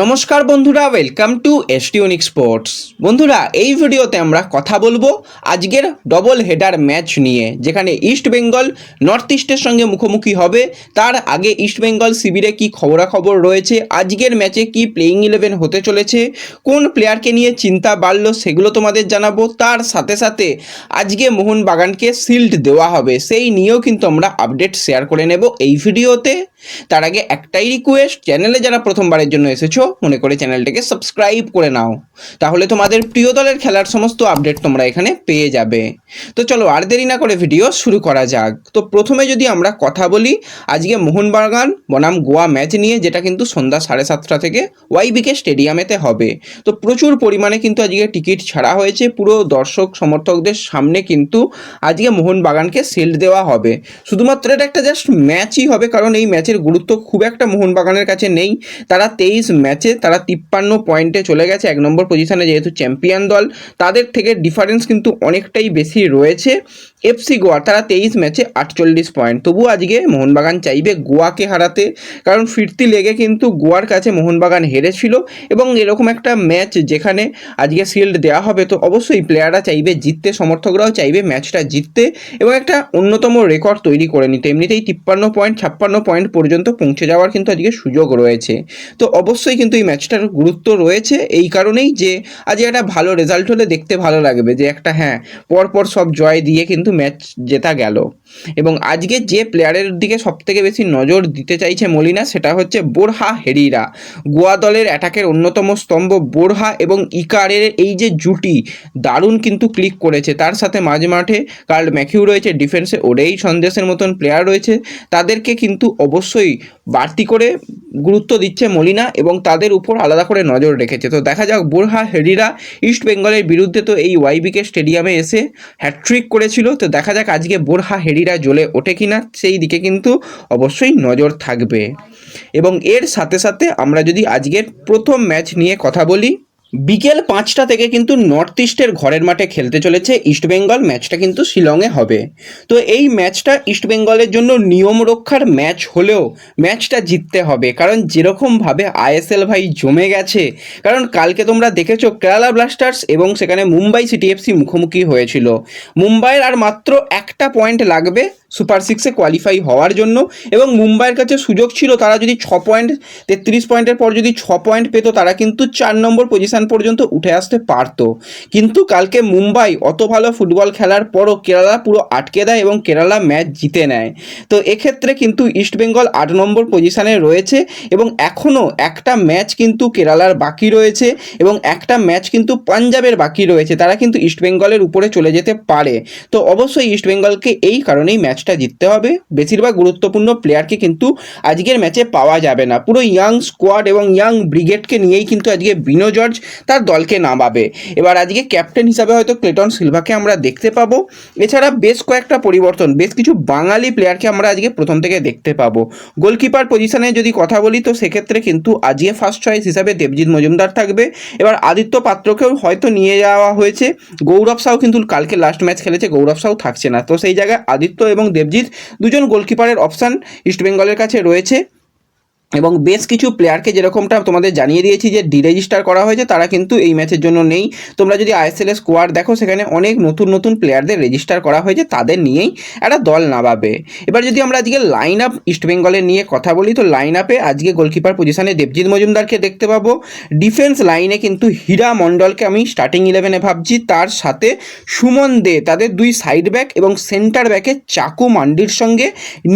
নমস্কার বন্ধুরা welcome to এসটিউনিক sports বন্ধুরা, এই ভিডিওতে আমরা কথা বলব আজকের ডবল হেডার ম্যাচ নিয়ে, যেখানে ইস্ট বেঙ্গল নর্থ ইস্টের সঙ্গে মুখোমুখি হবে। তার আগে ইস্ট বেঙ্গল শিবিরে কী খবরাখবর রয়েছে, আজকের ম্যাচে কি প্লেইং ইলেভেন হতে চলেছে, কোন প্লেয়ারকে নিয়ে চিন্তা বাড়লো সেগুলো তোমাদের জানাব। তার সাথে সাথে আজকে মোহনবাগানকে সিল্ড দেওয়া হবে, সেই নিয়েও কিন্তু আমরা আপডেট শেয়ার করে নেব এই ভিডিওতে। তার আগে একটাই রিকোয়েস্ট চ্যানেলে যারা প্রথমবারের জন্য এসেছ মনে করে চ্যানেলটাকে সাবস্ক্রাইব করে নাও। তাহলে তোমাদের প্রিয় দলের খেলার সমস্ত আপডেট তোমরা এখানে পেয়ে যাবে। তো চলো আর দেরি না করে ভিডিও শুরু করা যাক। তো প্রথমে যদি আমরা কথা বলি, আজকে মোহনবাগান বনাম গোয়া ম্যাচ নিয়ে, যেটা কিন্তু সন্ধ্যা সাড়ে সাতটা থেকে ওয়াইবিকে স্টেডিয়ামেতে হবে। তো প্রচুর পরিমাণে কিন্তু আজকে টিকিট ছাড়া হয়েছে। পুরো দর্শক সমর্থকদের সামনে কিন্তু আজকে মোহনবাগানকে সিল্ড দেওয়া হবে। শুধুমাত্র এটা একটা জাস্ট ম্যাচই হবে, কারণ এই ম্যাচের গুরুত্ব খুব একটা মোহনবাগানের কাছে নেই। তারা তেইশ ম্যাচে তারা তিপ্পান্ন পয়েন্টে চলে গেছে। এক নম্বর পজিশনে যেহেতু চ্যাম্পিয়ন দল, তাদের থেকে ডিফারেন্স কিন্তু অনেকটাই বেশি রয়েছে। এফসি গোয়া, তারা তেইশ ম্যাচে আটচল্লিশ পয়েন্ট তবু আজকে মোহনবাগান চাইবে গোয়াকে হারাতে। কারণ ফিরতি লেগে কিন্তু গোয়ার কাছে মোহনবাগান হেরেছিল। এবং এরকম একটা ম্যাচ যেখানে আজকে শিল্ড দেওয়া হবে, তো অবশ্যই প্লেয়াররা চাইবে জিততে, সমর্থকরাও চাইবে ম্যাচটা জিততে। এবং একটা অন্যতম রেকর্ড তৈরি করে নিতে। এমনিতেই তিপ্পান্ন পয়েন্ট ছাপ্পান্ন পয়েন্ট পর্যন্ত পৌঁছে যাওয়ার কিন্তু আজকে সুযোগ রয়েছে। তো অবশ্যই কিন্তু এই ম্যাচটার গুরুত্ব রয়েছে। এই কারণেই যে আজকে একটা ভালো রেজাল্ট হলে দেখতে ভালো লাগবে যে একটা হ্যাঁ পরপর সব জয় দিয়ে কিন্তু ম্যাচ জেতা গেল। এবং আজকে যে প্লেয়ারের দিকে সবথেকে বেশি নজর দিতে চাইছে মলিনা সেটা হচ্ছে বোরহা হেরিরা। গোয়া দলের অ্যাটাকের অন্যতম স্তম্ভ বোরহা এবং ইকারের এই যে জুটি, দারুণ কিন্তু ক্লিক করেছে। তার সাথে মাঝে মাঠে কার্ল ম্যাকিউ রয়েছে ডিফেন্সে ওরেই সন্দেশের মতন প্লেয়ার রয়েছে। তাদেরকে কিন্তু অবশ্যই বাড়তি করে গুরুত্ব দিচ্ছে মলিনা এবং তাদের উপর আলাদা করে নজর রেখেছে। তো দেখা যাক, বোরহা হেরিরা ইস্ট বেঙ্গলের বিরুদ্ধে তো এই ওয়াইবিকে স্টেডিয়ামে এসে হ্যাট্রিক করেছিল। তো দেখা যাক আজকে বোরহা হেরিরা জ্বলে ওঠে কিনা, সেই দিকে কিন্তু অবশ্যই নজর থাকবে। এবং এর সাথে সাথে আমরা যদি আজকের প্রথম ম্যাচ নিয়ে কথা বলি বিকেল পাঁচটা থেকে কিন্তু নর্থ ইস্টের ঘরের মাঠে খেলতে চলেছে ইস্টবেঙ্গল ম্যাচটা কিন্তু শিলংয়ে হবে। তো এই ম্যাচটা ইস্টবেঙ্গলের জন্য নিয়ম রক্ষার ম্যাচ হলেও ম্যাচটা জিততে হবে। কারণ যেরকমভাবে আইএসএল ভাই জমে গেছে, কারণ কালকে তোমরা দেখেছ কেরালা ব্লাস্টার্স এবং সেখানে মুম্বাই সিটিএফসি মুখোমুখি হয়েছিল। মুম্বাইয়ের আর মাত্র একটা পয়েন্ট লাগবে সুপার সিক্সে কোয়ালিফাই হওয়ার জন্য এবং মুম্বাইয়ের কাছে সুযোগ ছিল, তারা যদি ছ পয়েন্ট তেত্রিশ পয়েন্টের পর যদি ছ পয়েন্ট পেতো, তারা কিন্তু চার নম্বর পজিশান পর্যন্ত উঠে আসতে পারতো। কিন্তু কালকে মুম্বাই অত ভালো ফুটবল খেলার পরও কেরালা পুরো আটকে দেয় এবং কেরালা ম্যাচ জিতে নেয়। তো এক্ষেত্রে কিন্তু ইস্টবেঙ্গল আট নম্বর পজিশানে রয়েছে এবং এখনও একটা ম্যাচ কিন্তু কেরালার বাকি রয়েছে এবং একটা ম্যাচ কিন্তু পাঞ্জাবের বাকি রয়েছে, তারা কিন্তু ইস্টবেঙ্গলের উপরে চলে যেতে পারে। তো অবশ্যই ইস্টবেঙ্গলকে এই কারণেই ম্যাচটা জিততে হবে। বেশিরভাগ গুরুত্বপূর্ণ প্লেয়ারকে কিন্তু আজকের ম্যাচে পাওয়া যাবে না। পুরো ইয়াং স্কোয়াড এবং ইয়াং ব্রিগেডকে নিয়েই কিন্তু আজকে বিনো জর্জ তার দলকে নামাবে। এবার আজকে ক্যাপ্টেন হিসাবে হয়তো ক্লেটন সিলভাকে আমরা দেখতে পাবো। এছাড়া বেশ কয়েকটা পরিবর্তন, বেশ কিছু বাঙালি প্লেয়ারকে আমরা আজকে প্রথম থেকে দেখতে পাবো। গোলকিপার পজিশনে যদি কথা বলি তো সেক্ষেত্রে কিন্তু আজকে ফার্স্ট চয়েস হিসাবে দেবজিৎ মজুমদার থাকবে। এবার আদিত্য পাত্রকেও হয়তো নিয়ে যাওয়া হয়েছে। গৌরব সাউ কিন্তু কালকে লাস্ট ম্যাচ খেলেছে, গৌরব সাউ থাকছে না। তো সেই জায়গায় আদিত্য এবং দেবজিৎ দুজন গোলকিপারের অপশান ইস্টবেঙ্গলের কাছে রয়েছে। এবং বেশ কিছু প্লেয়ারকে যেরকমটা তোমাদের জানিয়ে দিয়েছি যে ডিরেজিস্টার করা হয়েছে, তারা কিন্তু এই ম্যাচের জন্য নেই। তোমরা যদি আইএসএল স্কোয়াড দেখো, সেখানে অনেক নতুন নতুন প্লেয়ারদের রেজিস্টার করা হয়েছে, তাদের নিয়েই একটা দল নামাবে। এবার যদি আমরা আজকে লাইন আপ ইস্টবেঙ্গলের নিয়ে কথা বলি, তো লাইন আপে আজকে গোলকিপার পজিশনে দেবজিৎ মজুমদারকে দেখতে পাবো। ডিফেন্স লাইনে কিন্তু হীরা মণ্ডলকে আমি স্টার্টিং ইলেভেনে ভাবছি। তার সাথে সুমন দে, তাদের দুই সাইড ব্যাক এবং সেন্টার ব্যাকে চাকু মান্ডির সঙ্গে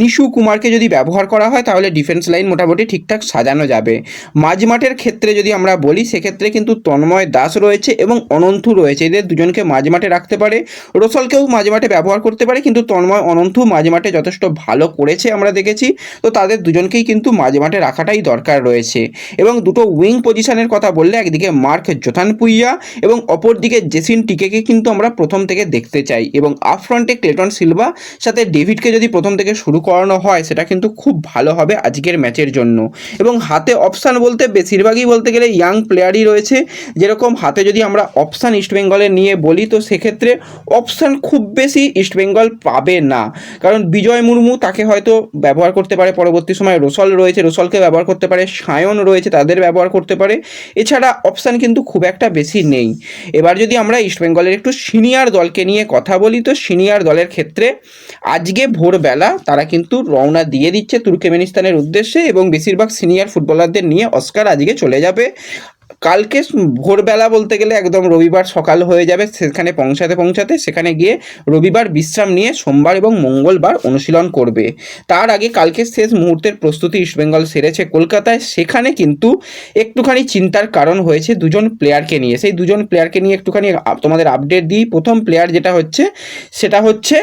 নিশু কুমারকে যদি ব্যবহার করা হয়, তাহলে ডিফেন্স লাইন মোটামুটি ঠিকঠাক সাজানো যাবে। মাঝমাঠের ক্ষেত্রে যদি আমরা বলি, সেক্ষেত্রে কিন্তু তন্ময় দাস রয়েছে এবং অনন্তু রয়েছে। এদের দুজনকে মাঝমাঠে রাখতে পারে। রোসলকেও মাঝমাঠে ব্যবহার করতে পারে, কিন্তু তন্ময় অনন্তু মাঝমাঠে যথেষ্ট ভালো করেছে আমরা দেখেছি। তো তাদের দুজনকেই কিন্তু মাঝমাঠে রাখাটাই দরকার রয়েছে। এবং দুটো উইং পজিশনের কথা বললে, একদিকে মার্ক জোথান পুইয়া এবং অপরদিকে জেসিন টিকেকে কিন্তু আমরা প্রথম থেকে দেখতে চাই। এবং আপ ফ্রন্টে ক্লেটন সিলভা, সাথে ডেভিডকে যদি প্রথম থেকে শুরু করানো হয়, সেটা কিন্তু খুব ভালো হবে আজকের ম্যাচের জন্য। জন্য। এবং হাতে অপশান বলতে বেশিরভাগই বলতে গেলে ইয়াং প্লেয়ারই রয়েছে। যেরকম হাতে যদি আমরা অপশান ইস্টবেঙ্গলের নিয়ে বলি, তো সেক্ষেত্রে অপশান খুব বেশি ইস্টবেঙ্গল পাবে না। কারণ বিজয় মুর্মু তাকে হয়তো ব্যবহার করতে পারে পরবর্তী সময়। রোসল রয়েছে রোসলকে ব্যবহার করতে পারে। সায়ন রয়েছে, তাদের ব্যবহার করতে পারে। এছাড়া অপশান কিন্তু খুব একটা বেশি নেই। এবার যদি আমরা ইস্টবেঙ্গলের একটু সিনিয়র দলকে নিয়ে কথা বলি, তো সিনিয়র দলের ক্ষেত্রে আজকে ভোরবেলা তারা কিন্তু রওনা দিয়ে দিচ্ছে তুর্কমেনিস্তানের উদ্দেশ্যে এবং বেশিরভাগ সিনিয়র ফুটবলারদের নিয়ে অস্কার আজকে চলে যাবে। কালকে ভোরবেলা বলতে গেলে একদম রবিবার সকাল হয়ে যাবে, সেখানে পৌঁছাতে পৌঁছাতে সেখানে গিয়ে রবিবার বিশ্রাম নিয়ে সোমবার এবং মঙ্গলবার অনুশীলন করবে। তার আগে কালকে শেষ মুহূর্তের প্রস্তুতি ইস্টবেঙ্গল সেরেছে কলকাতায়। সেখানে কিন্তু একটুখানি চিন্তার কারণ হয়েছে দুজন প্লেয়ারকে নিয়ে। সেই দুজন প্লেয়ারকে নিয়ে একটুখানি তোমাদের আপডেট দিই। প্রথম প্লেয়ার যেটা হচ্ছে, সেটা হচ্ছে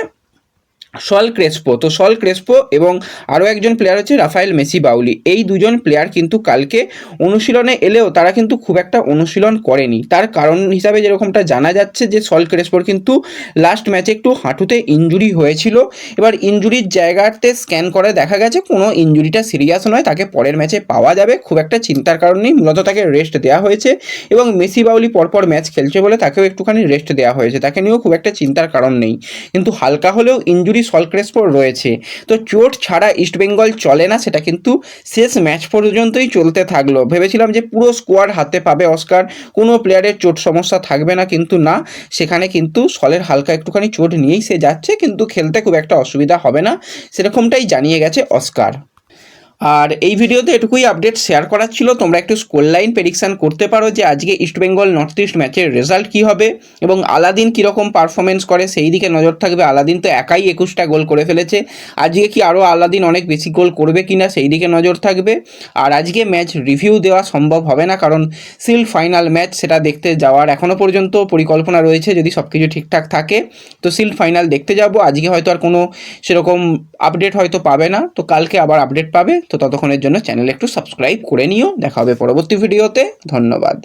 সল ক্রেসপো। তো সল ক্রেসপো এবং আরও একজন প্লেয়ার হচ্ছে রাফায়েল মেসি বাউলি। এই দুজন প্লেয়ার কিন্তু কালকে অনুশীলনে এলেও তারা কিন্তু খুব একটা অনুশীলন করেনি। তার কারণ হিসাবে যেরকমটা জানা যাচ্ছে যে সল ক্রেসপোর কিন্তু লাস্ট ম্যাচে একটু হাঁটুতে ইঞ্জুরি হয়েছিল। এবার ইঞ্জুরির জায়গাতে স্ক্যান করে দেখা গেছে, কোনো ইঞ্জুরিটা সিরিয়াস নয়, তাকে পরের ম্যাচে পাওয়া যাবে। খুব একটা চিন্তার কারণ নেই, মূলত তাকে রেস্ট দেওয়া হয়েছে এবং মেসি বাউলি পরপর ম্যাচ খেলছে বলে তাকেও একটুখানি রেস্ট দেওয়া হয়েছে। তাকে নিয়েও খুব একটা চিন্তার কারণ নেই। কিন্তু হালকা হলেও ইঞ্জুরি সলক্রেসপোর রয়েছে। তো চোট ছাড়া ইস্টবেঙ্গল চলে না, সেটা কিন্তু শেষ ম্যাচ পর্যন্তই চলতে থাকল। ভেবেছিলাম যে পুরো স্কোয়াড হাতে পাবে অস্কার কোনো প্লেয়ারের চোট সমস্যা থাকবে না, কিন্তু না। সেখানে কিন্তু সলের হালকা একটুখানি চোট নিয়েই সে যাচ্ছে, কিন্তু খেলতে খুব একটা অসুবিধা হবে না, সেরকমটাই জানিয়ে গেছে অস্কার আর এই ভিডিওতে এটুকুই আপডেট শেয়ার করার ছিল। তোমরা একটু স্কোর লাইন প্রেডিকশান করতে পারো যে আজকে ইস্টবেঙ্গল নর্থ ইস্ট ম্যাচের রেজাল্ট কী হবে এবং আলাদিন কীরকম পারফরমেন্স করে, সেই দিকে নজর থাকবে। আলাদিন তো একাই একুশটা গোল করে ফেলেছে। আজকে কি আরও আলাদিন অনেক বেশি গোল করবে কি না সেই দিকে নজর থাকবে। আর আজকে ম্যাচ রিভিউ দেওয়া সম্ভব হবে না, কারণ সিল ফাইনাল ম্যাচ সেটা দেখতে যাওয়ার এখনও পর্যন্ত পরিকল্পনা রয়েছে, যদি সব কিছু ঠিকঠাক থাকে। তো সিল ফাইনাল দেখতে যাব। আজকে হয়তো আর কোনো সেরকম আপডেট হয়তো পাবে না। তো কালকে আবার আপডেট পাবে। তো ততক্ষণের জন্য চ্যানেল একটু সাবস্ক্রাইব করে নিও। দেখা হবে পরবর্তী ভিডিওতে ধন্যবাদ।